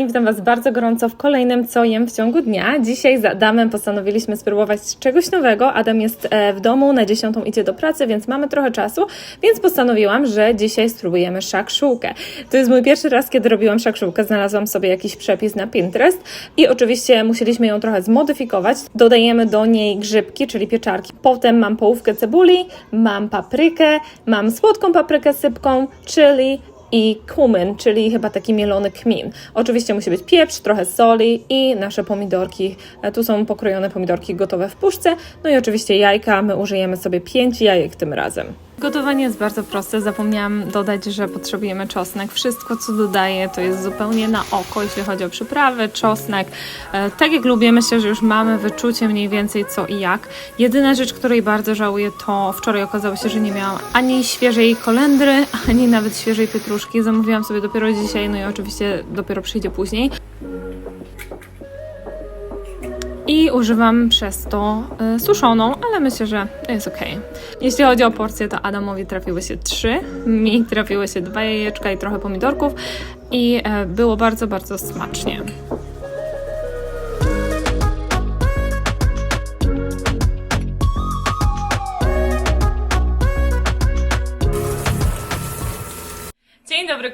kochani, witam Was bardzo gorąco w kolejnym Co jem w ciągu dnia. Dzisiaj z Adamem postanowiliśmy spróbować czegoś nowego. Adam jest e, w domu, na dziesiątą idzie do pracy, więc mamy trochę czasu, więc postanowiłam, że dzisiaj spróbujemy szakszułkę. To jest mój pierwszy raz, kiedy robiłam szakszułkę. Znalazłam sobie jakiś przepis na Pinterest i oczywiście musieliśmy ją trochę zmodyfikować. Dodajemy do niej grzybki, czyli pieczarki. Potem mam połówkę cebuli, mam paprykę, mam słodką paprykę sypką, chili, i kumin, czyli chyba taki mielony kmin. Oczywiście musi być pieprz, trochę soli i nasze pomidorki. E, Tu są pokrojone pomidorki gotowe w puszce. No i oczywiście jajka. My użyjemy sobie 5 jajek tym razem. Gotowanie jest bardzo proste. Zapomniałam dodać, że potrzebujemy czosnek. Wszystko, co dodaję, to jest zupełnie na oko, jeśli chodzi o przyprawy, czosnek. E, tak jak lubię, myślę, że już mamy wyczucie mniej więcej co i jak. Jedyna rzecz, której bardzo żałuję, to wczoraj okazało się, że nie miałam ani świeżej kolendry, ani nawet świeżej pietruszki. Zamówiłam sobie dopiero dzisiaj, no i oczywiście dopiero przyjdzie później. I używam przez to y, suszoną, ale myślę, że jest ok. Jeśli chodzi o porcję, to Adamowi trafiły się trzy, mi trafiły się dwa jajeczka i trochę pomidorków i e, było bardzo, bardzo smacznie.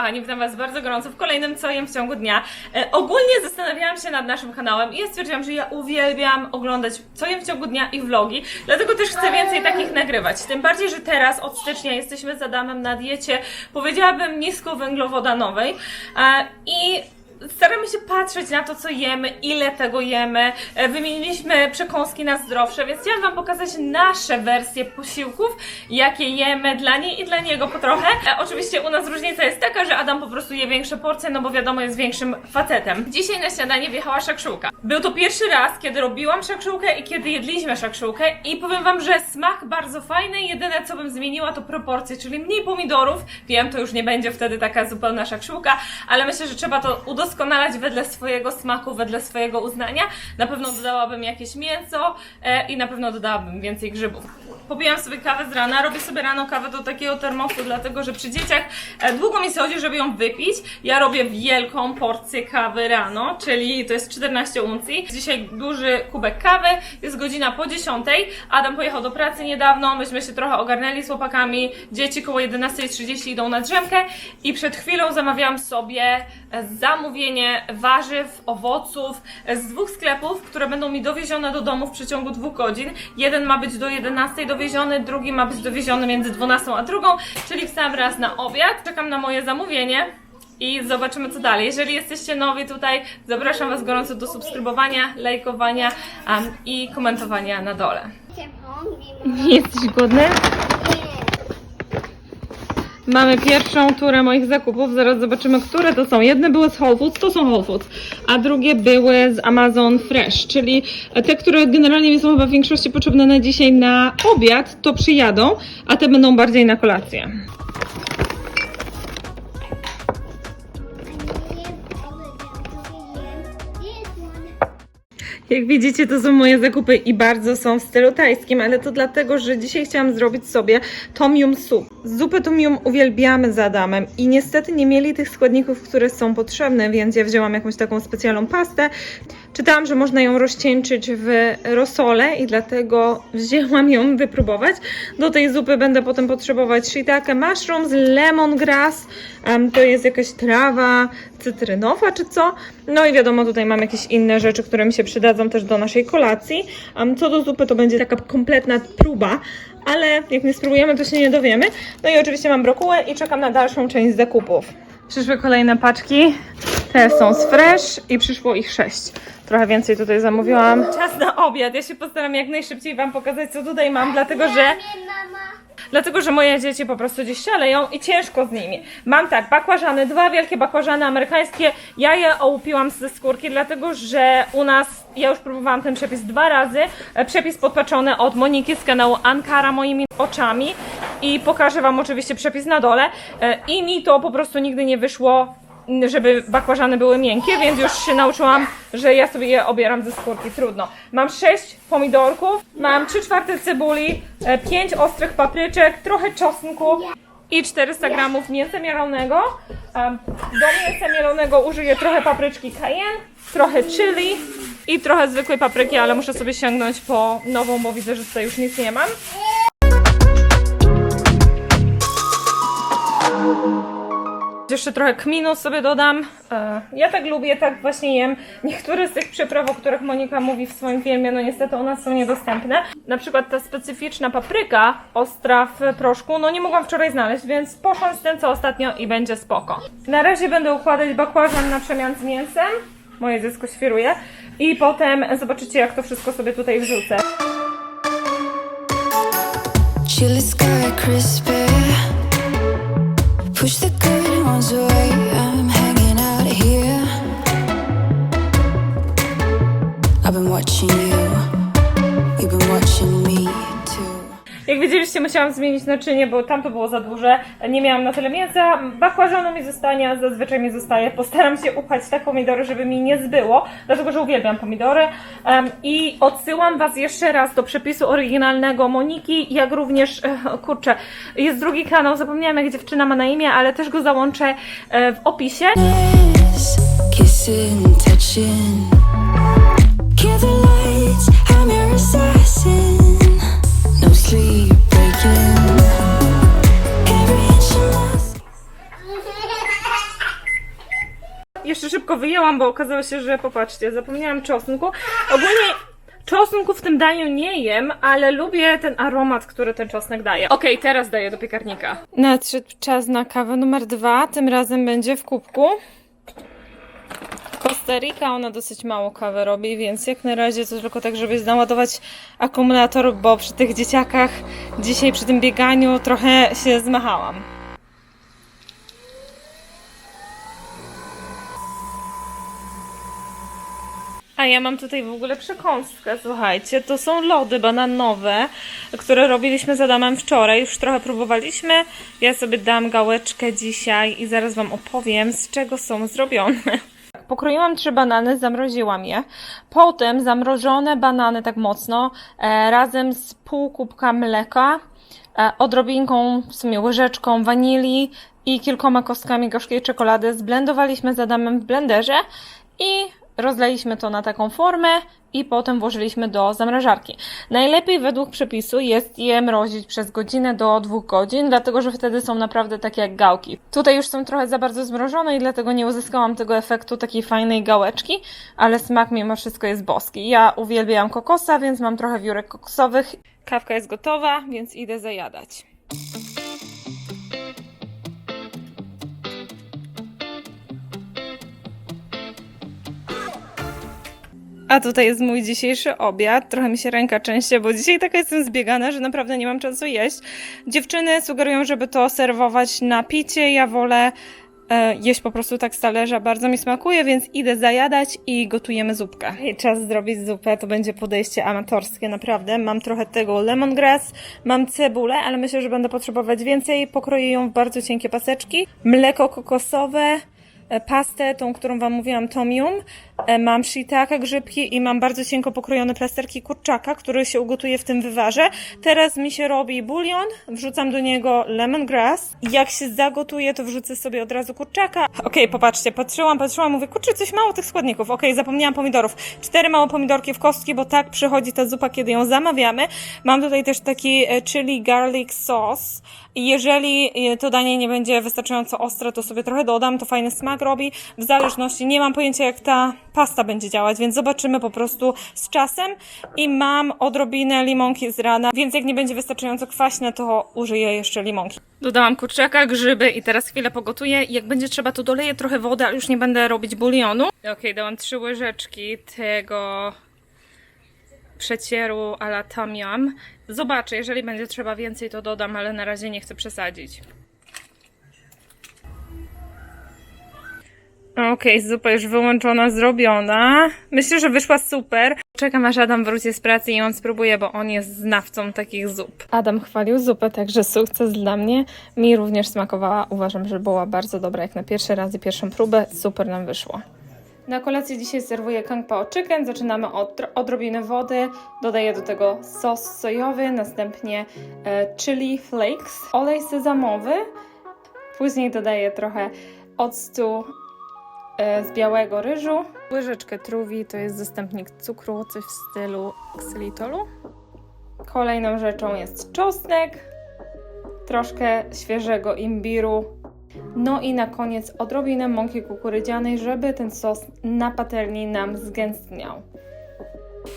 Kochani, witam Was bardzo gorąco w kolejnym Co jem w ciągu dnia. E, ogólnie zastanawiałam się nad naszym kanałem i stwierdziłam, że ja uwielbiam oglądać Co jem w ciągu dnia i vlogi, dlatego też chcę więcej takich nagrywać. Tym bardziej, że teraz od stycznia jesteśmy z Adamem na diecie, powiedziałabym niskowęglowodanowej e, i staramy się patrzeć na to, co jemy, ile tego jemy. E, Wymieniliśmy przekąski na zdrowsze, więc chciałam Wam pokazać nasze wersje posiłków, jakie jemy dla niej i dla niego po trochę. E, Oczywiście u nas różnica jest taka, że Adam po prostu je większe porcje, no bo wiadomo, jest większym facetem. Dzisiaj na śniadanie wjechała szakszułka. Był to pierwszy raz, kiedy robiłam szakszułkę i kiedy jedliśmy szakszułkę i powiem Wam, że smak bardzo fajny. Jedyne, co bym zmieniła, to proporcje, czyli mniej pomidorów. Wiem, to już nie będzie wtedy taka zupełna szakszułka, ale myślę, że trzeba to udoskonalić wedle swojego smaku, wedle swojego uznania. Na pewno dodałabym jakieś mięso e, i na pewno dodałabym więcej grzybów. Popijam sobie kawę z rana, robię sobie rano kawę do takiego termosu, dlatego że przy dzieciach e, długo mi schodzi, żeby ją wypić. Ja robię wielką porcję kawy rano, czyli to jest 14 uncji. Dzisiaj duży kubek kawy, jest godzina po 10. Adam pojechał do pracy niedawno, myśmy się trochę ogarnęli z chłopakami. Dzieci koło 11.30 idą na drzemkę i przed chwilą zamawiałam sobie e, zamówienie warzyw, owoców z dwóch sklepów, które będą mi dowiezione do domu w przeciągu dwóch godzin. Jeden ma być do 11 dowieziony, drugi ma być dowieziony między 12 a 2, czyli w sam raz na obiad. Czekam na moje zamówienie. I zobaczymy co dalej. Jeżeli jesteście nowi tutaj, zapraszam Was gorąco do subskrybowania, lajkowania um, i komentowania na dole. Jesteś głodny? Mamy pierwszą turę moich zakupów, zaraz zobaczymy, które to są. Jedne były z Whole Foods, to są Whole Foods, a drugie były z Amazon Fresh, czyli te, które generalnie mi są chyba w większości potrzebne na dzisiaj na obiad, to przyjadą, a te będą bardziej na kolację. Jak widzicie, to są moje zakupy i bardzo są w stylu tajskim, ale to dlatego, że dzisiaj chciałam zrobić sobie tom yum soup. Zupę tom yum uwielbiamy z Adamem i niestety nie mieli tych składników, które są potrzebne, więc ja wzięłam jakąś taką specjalną pastę. Czytałam, że można ją rozcieńczyć w rosole i dlatego wzięłam ją wypróbować. Do tej zupy będę potem potrzebować shiitake mushrooms, lemongrass, em, to jest jakaś trawa cytrynowa czy co. No i wiadomo, tutaj mam jakieś inne rzeczy, które mi się przydadzą też do naszej kolacji. Em, co do zupy, to będzie taka kompletna próba, ale jak nie spróbujemy, to się nie dowiemy. No i oczywiście mam brokułę i czekam na dalszą część zakupów. Przyszły kolejne paczki. Te są z Fresh i przyszło ich sześć. Trochę więcej tutaj zamówiłam. Czas na obiad. Ja się postaram jak najszybciej Wam pokazać, co tutaj mam, dlatego że. Dlatego, że moje dzieci po prostu gdzieś szaleją i ciężko z nimi. Mam tak, bakłażany, dwa wielkie bakłażany amerykańskie. Ja je ołupiłam ze skórki, dlatego że u nas, ja już próbowałam ten przepis dwa razy. E, Przepis podpaczony od Moniki z kanału Ankara moimi oczami. I pokażę Wam oczywiście przepis na dole. E, I mi to po prostu nigdy nie wyszło żeby bakłażany były miękkie, więc już się nauczyłam, że ja sobie je obieram ze skórki, trudno. Mam 6 pomidorków, mam 3 czwarte cebuli, 5 ostrych papryczek, trochę czosnku i 400 gramów mięsa mielonego. Do mięsa mielonego użyję trochę papryczki cayenne, trochę chili i trochę zwykłej papryki, ale muszę sobie sięgnąć po nową, bo widzę, że tutaj już nic nie mam. Jeszcze trochę kminu sobie dodam. E, Ja tak lubię, tak właśnie jem. Niektóre z tych przypraw, o których Monika mówi w swoim filmie, no niestety nas są niedostępne. Na przykład ta specyficzna papryka ostra w proszku, no nie mogłam wczoraj znaleźć, więc poszłam z tym, co ostatnio i będzie spoko. Na razie będę układać bakłażan na przemian z mięsem. Moje dziecko świruje. I potem zobaczycie, jak to wszystko sobie tutaj wrzucę. Chilly sky, crispy. Push the Jak widzieliście, musiałam zmienić naczynie, bo tamto było za duże. Nie miałam na tyle mięsa. Bakłażanu mi zostanie, a zazwyczaj mi zostaje. Postaram się upchać tak pomidory, żeby mi nie zbyło, dlatego że uwielbiam pomidory. Em, I odsyłam Was jeszcze raz do przepisu oryginalnego Moniki, jak również, e, kurczę, jest drugi kanał, zapomniałam jak dziewczyna ma na imię, ale też go załączę e, w opisie. Kissing, touching. Jeszcze szybko wyjęłam, bo okazało się, że popatrzcie, zapomniałam czosnku. Ogólnie czosnku w tym daniu nie jem, ale lubię ten aromat, który ten czosnek daje. Okej, teraz daję do piekarnika. Nadszedł czas na kawę numer dwa. Tym razem będzie w kubku. Costa ona dosyć mało kawy robi, więc jak na razie to tylko tak, żeby naładować akumulator, bo przy tych dzieciakach dzisiaj przy tym bieganiu trochę się zmachałam. A ja mam tutaj w ogóle przekąskę, słuchajcie. To są lody bananowe, które robiliśmy z Adamem wczoraj. Już trochę próbowaliśmy. Ja sobie dam gałeczkę dzisiaj i zaraz Wam opowiem, z czego są zrobione. Pokroiłam trzy banany, zamroziłam je. Potem zamrożone banany tak mocno, e, razem z pół kubka mleka, e, odrobinką, w sumie łyżeczką wanilii i kilkoma kostkami gorzkiej czekolady zblendowaliśmy z Adamem w blenderze i rozlaliśmy to na taką formę i potem włożyliśmy do zamrażarki. Najlepiej według przepisu jest je mrozić przez godzinę do dwóch godzin, dlatego że wtedy są naprawdę takie jak gałki. Tutaj już są trochę za bardzo zmrożone i dlatego nie uzyskałam tego efektu takiej fajnej gałeczki, ale smak mimo wszystko jest boski. Ja uwielbiam kokosa, więc mam trochę wiórek kokosowych. Kawka jest gotowa, więc idę zajadać. A tutaj jest mój dzisiejszy obiad. Trochę mi się ręka częściej, bo dzisiaj taka jestem zbiegana, że naprawdę nie mam czasu jeść. Dziewczyny sugerują, żeby to serwować na picie. Ja wolę e, jeść po prostu tak z talerza. Bardzo mi smakuje, więc idę zajadać i gotujemy zupkę. Czas zrobić zupę. To będzie podejście amatorskie, naprawdę. Mam trochę tego lemongrass, mam cebulę, ale myślę, że będę potrzebować więcej. Pokroję ją w bardzo cienkie paseczki. Mleko kokosowe, e, pastę, tą, którą Wam mówiłam, tomium. E, Mam shiitake, grzybki i mam bardzo cienko pokrojone plasterki kurczaka, który się ugotuje w tym wywarze. Teraz mi się robi bulion, wrzucam do niego lemongrass. Jak się zagotuje, to wrzucę sobie od razu kurczaka. Okej, popatrzcie, patrzyłam, patrzyłam, mówię, kurczę, coś mało tych składników. Okej, zapomniałam pomidorów. Cztery małe pomidorki w kostki, bo tak przychodzi ta zupa, kiedy ją zamawiamy. Mam tutaj też taki e, chili garlic sauce. Jeżeli e, to danie nie będzie wystarczająco ostre, to sobie trochę dodam, to fajny smak robi. W zależności, nie mam pojęcia jak ta pasta będzie działać, więc zobaczymy po prostu z czasem. I mam odrobinę limonki z rana, więc jak nie będzie wystarczająco kwaśne, to użyję jeszcze limonki. Dodałam kurczaka, grzyby i teraz chwilę pogotuję. Jak będzie trzeba, to doleję trochę wody, ale już nie będę robić bulionu. Okej, dałam trzy łyżeczki tego przecieru a la tom yum. Zobaczę, jeżeli będzie trzeba więcej, to dodam, ale na razie nie chcę przesadzić. Okej, zupa już wyłączona, zrobiona. Myślę, że wyszła super. Czekam aż Adam wróci z pracy i on spróbuje, bo on jest znawcą takich zup. Adam chwalił zupę, także sukces dla mnie. Mi również smakowała. Uważam, że była bardzo dobra jak na pierwszy raz i pierwszą próbę. Super nam wyszło. Na kolację dzisiaj serwuję Kung Pao Chicken. Zaczynamy od odrobiny wody, dodaję do tego sos sojowy, następnie e, chili flakes, olej sezamowy, później dodaję trochę octu z białego ryżu, łyżeczkę truwi, to jest zastępnik cukru, coś w stylu xylitolu. Kolejną rzeczą jest czosnek, troszkę świeżego imbiru, no i na koniec odrobinę mąki kukurydzianej, żeby ten sos na patelni nam zgęstniał.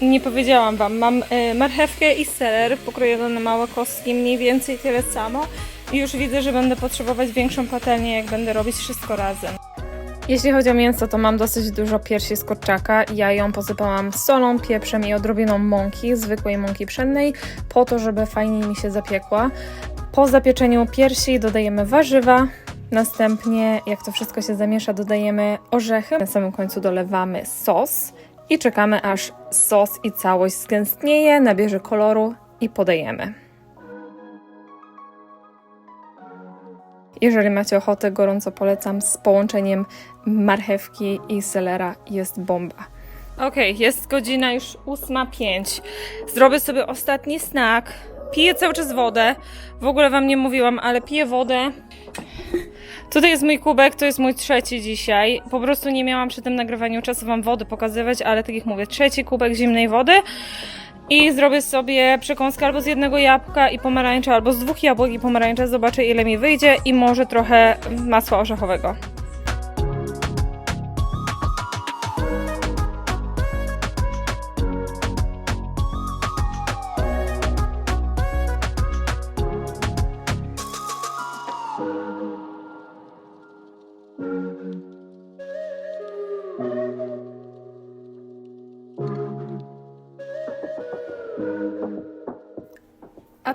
Nie powiedziałam Wam, mam y, marchewkę i seler pokrojone na małe kostki, mniej więcej tyle samo. I już widzę, że będę potrzebować większą patelnię, jak będę robić wszystko razem. Jeśli chodzi o mięso, to mam dosyć dużo piersi z kurczaka. Ja ją posypałam solą, pieprzem i odrobiną mąki, zwykłej mąki pszennej, po to, żeby fajniej mi się zapiekła. Po zapieczeniu piersi dodajemy warzywa, następnie jak to wszystko się zamiesza, dodajemy orzechy. Na samym końcu dolewamy sos i czekamy aż sos i całość zgęstnieje, nabierze koloru i podajemy. Jeżeli macie ochotę, gorąco polecam z połączeniem marchewki i selera. Jest bomba. Okej, jest godzina już 8.05. Zrobię sobie ostatni snack. Piję cały czas wodę. W ogóle wam nie mówiłam, ale piję wodę. Tutaj jest mój kubek, to jest mój trzeci dzisiaj. Po prostu nie miałam przy tym nagrywaniu czasu wam wody pokazywać, ale tak jak mówię, trzeci kubek zimnej wody. I zrobię sobie przekąskę albo z jednego jabłka i pomarańcza, albo z dwóch jabłek i pomarańcza. Zobaczę ile mi wyjdzie i może trochę masła orzechowego.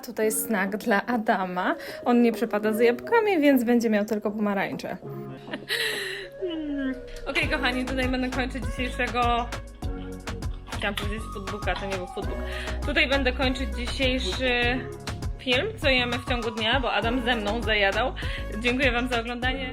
Tutaj snack dla Adama. On nie przepada z jabłkami, więc będzie miał tylko pomarańcze. Okej, kochani, tutaj będę kończyć dzisiejszego. Chciałam powiedzieć foodbooka, to nie był foodbook. Tutaj będę kończyć dzisiejszy film, co jemy w ciągu dnia, bo Adam ze mną zajadał. Dziękuję Wam za oglądanie.